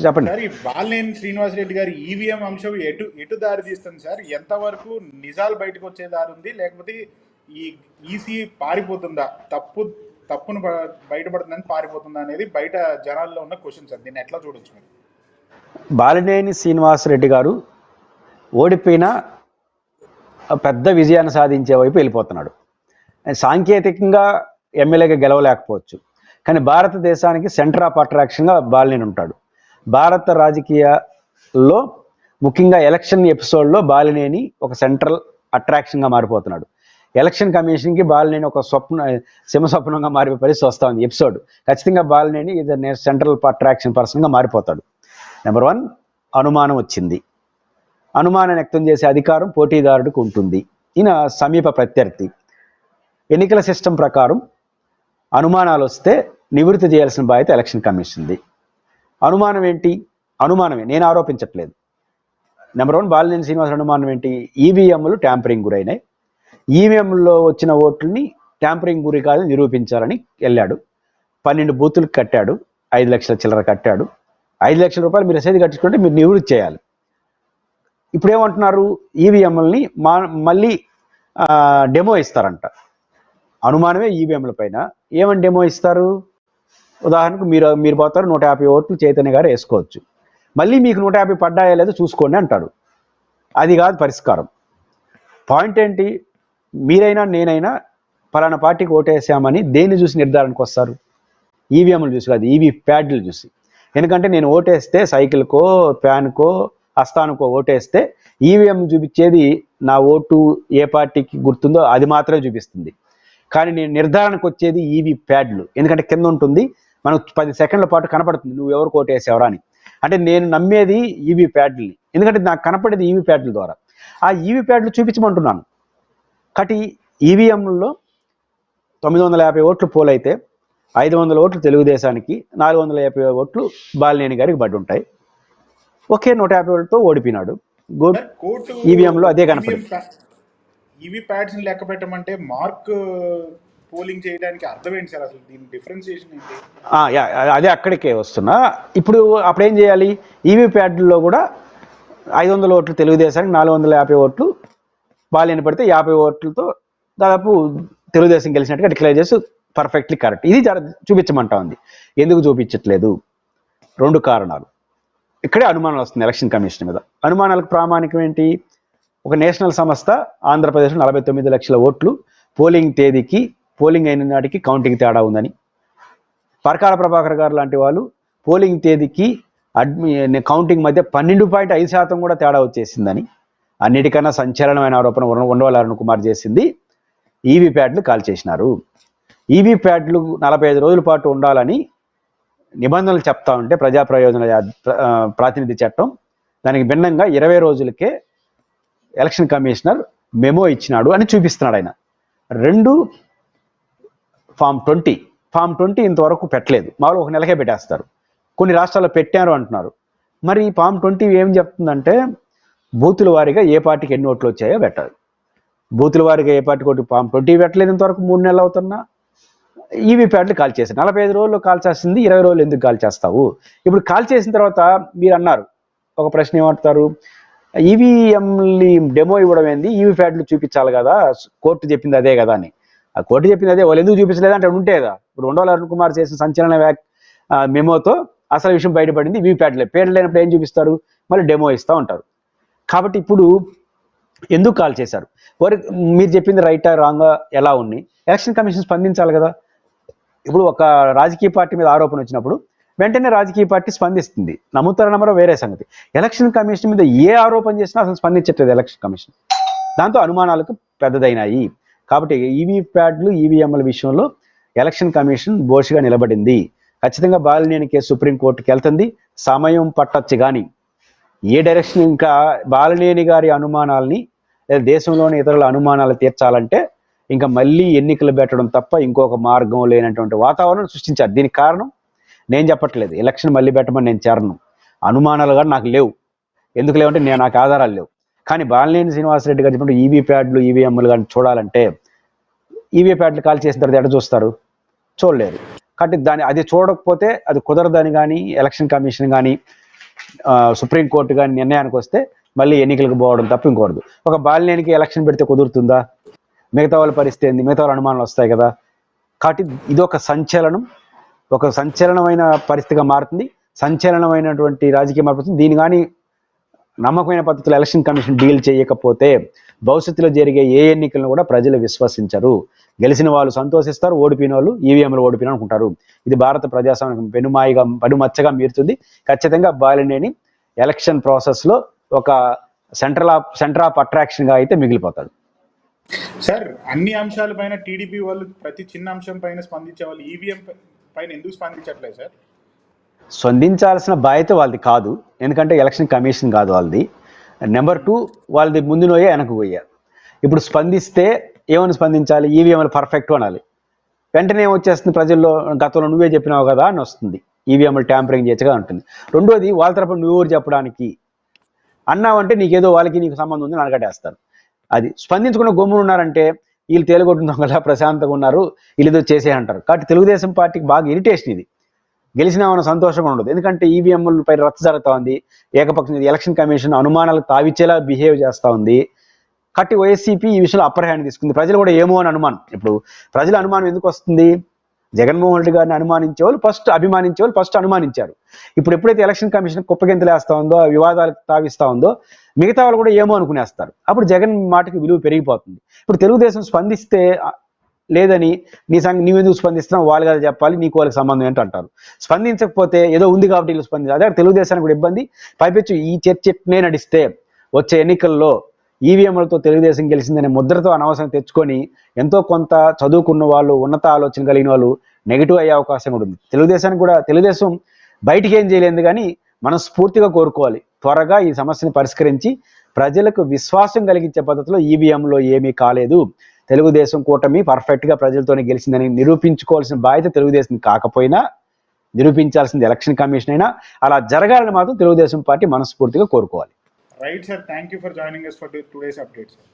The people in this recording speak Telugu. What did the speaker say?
చెప్పండి. సార్ ఈ బాలినేని శ్రీనివాసరెడ్డి గారి ఈవీఎం అంశం ఎటు ఎటు దారి తీస్తుంది సార్? ఎంతవరకు నిజాలు బయటకు వచ్చే దారి ఉంది? లేకపోతే ఈ ఈసీ పారిపోతుందా? తప్పు తప్పును బయటపడుతుందని పారిపోతుందా అనేది బయట జనాల్లో ఉన్న క్వశ్చన్ సార్. దీన్ని ఎట్లా చూడొచ్చు మీరు? బాలినేని శ్రీనివాసరెడ్డి గారు ఓడిపోయిన పెద్ద విజయాన్ని సాధించే వైపు వెళ్ళిపోతున్నాడు. సాంకేతికంగా ఎమ్మెల్యేగా గెలవలేకపోవచ్చు. కానీ భారతదేశానికి సెంటర్ ఆఫ్ అట్రాక్షన్గా బాలినేని ఉంటాడు. భారత రాజకీయాల్లో ముఖ్యంగా ఎలక్షన్ ఎపిసోడ్లో బాలినేని ఒక సెంట్రల్ అట్రాక్షన్గా మారిపోతున్నాడు. ఎలక్షన్ కమిషన్కి బాలినేని ఒక స్వప్న సింహస్వప్నంగా మారిపోయే పరిస్థితి వస్తూ ఉంది ఎపిసోడ్. ఖచ్చితంగా బాలినేని ఇది సెంట్రల్ అట్రాక్షన్ పర్సన్గా మారిపోతాడు. నెంబర్ వన్ అనుమానం వచ్చింది. అనుమానం వ్యక్తం చేసే అధికారం పోటీదారుడికి ఉంటుంది. ఈయన సమీప ప్రత్యర్థి. ఎన్నికల సిస్టమ్ ప్రకారం అనుమానాలు వస్తే నివృత్తి చేయాల్సిన బాధ్యత ఎలక్షన్ కమిషన్ది. అనుమానం ఏంటి? అనుమానమే. నేను ఆరోపించట్లేదు. నెంబర్ వన్ బాలినేని శ్రీనివాస అనుమానం ఏంటి? ఈవీఎంలు ట్యాంపరింగ్ గురైనాయి. ఈవీఎంలో వచ్చిన ఓట్లని ట్యాంపరింగ్ గురి కాదని నిరూపించాలని వెళ్ళాడు. పన్నెండు బూతులకు కట్టాడు. ఐదు లక్షల చిల్లర కట్టాడు. ఐదు లక్షల రూపాయలు మీరు రసీదు కట్టించుకుంటే మీరు నివృత్తి చేయాలి. ఇప్పుడు ఏమంటున్నారు ఈవీఎంలని మా మళ్ళీ డెమో ఇస్తారంట. అనుమానమే ఈవీఎంల పైన. ఏమని డెమో ఇస్తారు? ఉదాహరణకు మీరు మీరు పోతారు నూట యాభై ఓట్లు చైతన్య గారు వేసుకోవచ్చు. మళ్ళీ మీకు నూట యాభై పడ్డాయో లేదో చూసుకోండి అంటాడు. అది కాదు పరిష్కారం. పాయింట్ ఏంటి? మీరైనా నేనైనా పలానా పార్టీకి ఓటేసామని దేన్ని చూసి నిర్ధారణకు వస్తారు? ఈవీఎంలు చూసి కాదు ఈవీ ప్యాడ్లు చూసి. ఎందుకంటే నేను ఓటేస్తే సైకిల్కో ఫ్యాన్కో హస్తానుకో ఓటేస్తే ఈవీఎం చూపించేది నా ఓటు ఏ పార్టీకి గుర్తుందో అది మాత్రమే చూపిస్తుంది. కానీ నేను నిర్ధారణకు వచ్చేది ఈవీ ప్యాడ్లు. ఎందుకంటే కింద ఉంటుంది మనకు పది సెకండ్ల పాటు కనపడుతుంది. నువ్వు ఎవరు ఓటేసావరా అని. అంటే నేను నమ్మేది ఈవీ ప్యాడ్లని ఎందుకంటే నాకు కనపడేది ఈవీ ప్యాడ్ల ద్వారా. ఆ ఈవీ ప్యాడ్లు చూపించమంటున్నాను. కాబట్టి ఈవీఎంలలో తొమ్మిది వందల యాభై ఓట్లు పోలైతే ఐదు వందల ఓట్లు తెలుగుదేశానికి నాలుగు వందల యాభై ఓట్లు బాలినేని గారికి పడి ఉంటాయి. ఒకే నూట యాభై ఓట్లతో ఓడిపోయినాడు. గుడ్ సార్ కోర్టు EVM లో అదే కనపడింది. ఈవీ ప్యాడ్స్ లెక్క పెట్టమంటే మార్క్ పోలింగ్ చేయడానికి అర్థం ఏంటి సార్? అసలు దీని డిఫరెన్సియేషన్ ఏంటి? యా, అదే అక్కడికే వస్తున్నా. ఇప్పుడు అప్పుడు ఏం చేయాలి? ఈవీ ప్యాడ్లో కూడా ఐదు వందల ఓట్లు తెలుగుదేశానికి నాలుగు వందల యాభై ఓట్లు బాలిని పడితే యాభై ఓట్లతో దాదాపు తెలుగుదేశం గెలిచినట్టుగా డిక్లేర్ చేసి పర్ఫెక్ట్లీ కరెక్ట్ ఇది జర చూపించమంటా ఉంది. ఎందుకు చూపించట్లేదు? రెండు కారణాలు. ఇక్కడే అనుమానాలు వస్తుంది ఎలక్షన్ కమిషన్ మీద. అనుమానాలకు ప్రామాణికం ఏంటి? ఒక నేషనల్ సంస్థ ఆంధ్రప్రదేశ్లో నలభై తొమ్మిది లక్షల ఓట్లు పోలింగ్ తేదీకి పోలింగ్ అయిన నాటికి కౌంటింగ్ తేడా ఉందని. పరకాల ప్రభాకర్ గారు లాంటి వాళ్ళు పోలింగ్ తేదీకి అడ్మి కౌంటింగ్ మధ్య పన్నెండు పాయింట్ ఐదు శాతం కూడా తేడా వచ్చేసిందని. అన్నిటికన్నా సంచలనమైన ఆరోపణ ఉన్న- అరుణ్ కుమార్ చేసింది. ఈవీ ప్యాడ్లు కాల్ చేసినారు. ఈవీ ప్యాడ్లు నలభై ఐదు రోజుల పాటు ఉండాలని నిబంధనలు చెప్తా ఉంటే ప్రజా ప్రయోజన ప్ర- ప్రాతినిధ్య చట్టం దానికి భిన్నంగా ఇరవై రోజులకే ఎలక్షన్ కమిషనర్ మెమో ఇచ్చినాడు అని చూపిస్తున్నాడు ఆయన. రెండు ఫామ్ ట్వంటీ. ఫామ్ ట్వంటీ ఇంతవరకు పెట్టలేదు. మామూలు ఒక నెలకే పెట్టేస్తారు. కొన్ని రాష్ట్రాల్లో పెట్టారు అంటున్నారు. మరి ఫామ్ ట్వంటీ ఏం చెప్తుందంటే బూతుల వారీగా ఏ పార్టీకి ఎన్ని ఓట్లు వచ్చాయో పెట్టాలి. బూతుల వారీగా ఏ పార్టీకి ఒకటి ఫామ్ ట్వంటీ పెట్టలేదు ఇంతవరకు మూడు నెలలు అవుతున్నా. ఈవీ ప్యాడ్లు కాల్ చేశారు. నలభై ఐదు రోజులు కాల్ చేస్తుంది ఇరవై రోజులు ఎందుకు కాల్ చేస్తావు? ఇప్పుడు కాల్ చేసిన తర్వాత మీరు అన్నారు ఒక ప్రశ్న ఏమంటారు ఈవీఎంని డెమో ఇవ్వడం ఏంది? ఈవీ ప్యాడ్లు చూపించాలి కదా కోర్టు చెప్పింది అదే కదా అని. ఆ కోర్టు చెప్పింది అదే వాళ్ళు ఎందుకు చూపించలేదు అంటే ఉంటే కదా. ఇప్పుడు ఉండవల్లి అరుణ్ కుమార్ చేసిన సంచలన వ్యాక్ మెమోతో అసలు విషయం బయటపడింది ఈవీ పేర్లు లేనప్పుడు ఏం చూపిస్తారు? మళ్ళీ డెమో ఇస్తూ ఉంటారు. కాబట్టి ఇప్పుడు ఎందుకు కాల్ చేశారు? వారు మీరు చెప్పింది రైటా రాంగా ఎలా ఉన్నాయి ఎలక్షన్ కమిషన్ స్పందించాలి కదా. ఇప్పుడు ఒక రాజకీయ పార్టీ మీద ఆరోపణ వచ్చినప్పుడు వెంటనే రాజకీయ పార్టీ స్పందిస్తుంది. నమ్ముతారా నమ్మరో వేరే సంగతి. ఎలక్షన్ కమిషన్ మీద ఏ ఆరోపణ చేసినా అసలు స్పందించట్లేదు ఎలక్షన్ కమిషన్. దాంతో అనుమానాలకు పెద్దదైనాయి. కాబట్టి ఈవీ ప్యాడ్లు ఈవీఎంల విషయంలో ఎలక్షన్ కమిషన్ బోషిగా నిలబడింది. ఖచ్చితంగా బాలినేని కేసు సుప్రీంకోర్టుకి వెళ్తుంది. సమయం పట్టొచ్చు కానీ ఏ డైరెక్షన్ ఇంకా బాలినేని గారి అనుమానాల్ని లేదా దేశంలోని ఇతరుల అనుమానాలు తీర్చాలంటే ఇంకా మళ్ళీ ఎన్నికలు పెట్టడం తప్ప ఇంకొక మార్గం లేనటువంటి వాతావరణం సృష్టించారు. దీనికి కారణం? నేను చెప్పట్లేదు. ఎలక్షన్ మళ్ళీ పెట్టమని నేను చేరను. అనుమానాలు కూడా నాకు లేవు. ఎందుకు లేవంటే నేను నాకు ఆధారాలు లేవు. కానీ బాలినేని శ్రీనివాసరెడ్డి గారు చెప్పినట్టు ఈవీ ప్యాడ్లు ఈవీఎంలు కానీ చూడాలంటే ఈవీ ప్యాడ్లు కాల్ చేసిన తర్వాత ఎడ చూస్తారు? చూడలేరు. కాబట్టి దాని అది చూడకపోతే అది కుదరదని కానీ ఎలక్షన్ కమిషన్ కానీ సుప్రీంకోర్టు కానీ నిర్ణయానికి వస్తే మళ్ళీ ఎన్నికలకు పోవడం తప్ప ఒక బాలినేనికి ఎలక్షన్ పెడితే కుదురుతుందా? మిగతా వాళ్ళ పరిస్థితి ఏంది? మిగతా వాళ్ళ అనుమానాలు వస్తాయి కదా? కాబట్టి ఇదొక సంచలనం. ఒక సంచలనమైన పరిస్థితిగా మారుతుంది. సంచలనమైనటువంటి రాజకీయ మారుతుంది దీని కానీ నమ్మకమైన పద్ధతిలో ఎలక్షన్ కమిషన్ డీల్ చేయకపోతే భవిష్యత్తులో జరిగే ఏ ఎన్నికలను కూడా ప్రజలు విశ్వసించరు. గెలిచిన వాళ్ళు సంతోషిస్తారు ఓడిపోయిన వాళ్ళు ఈవీఎంలు ఓడిపోయిన అనుకుంటారు. ఇది భారత ప్రజాస్వామ్యం పెనుమాయిగా పనుమచ్చగా మీరుతుంది. ఖచ్చితంగా బాలినేని ఎలక్షన్ ప్రాసెస్లో ఒక సెంట్రల్ ఆఫ్ సెంటర్ ఆఫ్ అట్రాక్షన్గా అయితే మిగిలిపోతాడు. సార్ అన్ని అంశాలపైన టీడీపీ వాళ్ళు ప్రతి చిన్న అంశం పైన స్పందించే వాళ్ళు ఈవీఎం పైన ఎందుకు స్పందించట్లేదు సార్? స్పందించాల్సిన బాధ్యత వాళ్ళది కాదు. ఎందుకంటే ఎలక్షన్ కమిషన్ కాదు వాళ్ళది. నెంబర్ టూ వాళ్ళది ముందు నోయే వెనక్కి పోయారు ఇప్పుడు స్పందిస్తే ఏమని స్పందించాలి? ఈవీఎంలు పర్ఫెక్ట్ అనాలి. వెంటనే వచ్చేస్తుంది ప్రజల్లో? గతంలో నువ్వే చెప్పినావు కదా అని వస్తుంది. ఈవీఎంలు ట్యాంపరింగ్ చేయొచ్చుగా ఉంటుంది. రెండోది వాళ్ళ తరపున నువ్వు చెప్పడానికి? అన్నావంటే నీకేదో వాళ్ళకి నీకు సంబంధం ఉందని అడగటేస్తారు అది స్పందించుకున్న గమ్మున ఉన్నారంటే వీళ్ళు తేలిగొట్టిన దొంగలా ప్రశాంతంగా ఉన్నారు. వీళ్ళు ఏదో చేసే అంటారు కాబట్టి తెలుగుదేశం పార్టీకి బాగా ఇరిటేషన్ ఇది. గెలిచినామన్న సంతోషంగా ఉండదు. ఎందుకంటే ఈవీఎంలపై పై జరుగుతూ ఉంది. ఏకపక్షం ఎలక్షన్ కమిషన్ అనుమానాలకు తావిచ్చేలా బిహేవ్ చేస్తూ ఉంది. కట్టి వైఎస్సీపీ ఈ విషయంలో అప్పర్ హ్యాండ్ తీసుకుంది. ప్రజలు కూడా ఏమో అని అనుమానం. ఇప్పుడు ప్రజల అనుమానం ఎందుకు వస్తుంది? జగన్మోహన్ రెడ్డి గారిని అనుమానించే వాళ్ళు ఫస్ట్ అభిమానించే వాళ్ళు ఫస్ట్ అనుమానించారు. ఇప్పుడు ఎప్పుడైతే ఎలక్షన్ కమిషన్ కుప్పగింతలేస్తా ఉందో వివాదాలు వివాదాలకు తావిస్తా ఉందో మిగతా వాళ్ళు కూడా ఏమో అనుకునేస్తారు. అప్పుడు జగన్ మాటకి విలువ పెరిగిపోతుంది. ఇప్పుడు తెలుగుదేశం స్పందిస్తే లేదని నీ సంగ నీవెందుకు స్పందిస్తున్నావు? వాళ్ళు కదా చెప్పాలి నీకు వాళ్ళకి సంబంధం ఏంటో అంటారు. స్పందించకపోతే ఏదో ఉంది కాబట్టి వీళ్ళు స్పందించారు. అదే తెలుగుదేశానికి కూడా ఇబ్బంది. పైపెచ్చు ఈ చర్చ నడిస్తే వచ్చే ఎన్నికల్లో ఈవీఎంలతో తెలుగుదేశం గెలిచిందనే ముద్రతో అనవసరం తెచ్చుకొని ఎంతో కొంత చదువుకున్న వాళ్ళు ఉన్నత ఆలోచన కలిగిన వాళ్ళు నెగిటివ్ అయ్యే అవకాశం కూడా ఉంది తెలుగుదేశానికి కూడా తెలుగుదేశం బయటికి ఏం చేయలేదు కానీ మనం స్ఫూర్తిగా కోరుకోవాలి. త్వరగా ఈ సమస్యను పరిష్కరించి ప్రజలకు విశ్వాసం కలిగించే పద్ధతిలో ఈవీఎంలో ఏమీ కాలేదు. తెలుగుదేశం కూటమి పర్ఫెక్ట్గా ప్రజలతోనే గెలిచిందని నిరూపించుకోవాల్సిన బాధ్యత తెలుగుదేశం కాకపోయినా నిరూపించాల్సింది ఎలక్షన్ కమిషన్ అయినా అలా జరగాలని మాత్రం తెలుగుదేశం పార్టీ మనస్ఫూర్తిగా కోరుకోవాలి. Right sir thank you for joining yes for today's update sir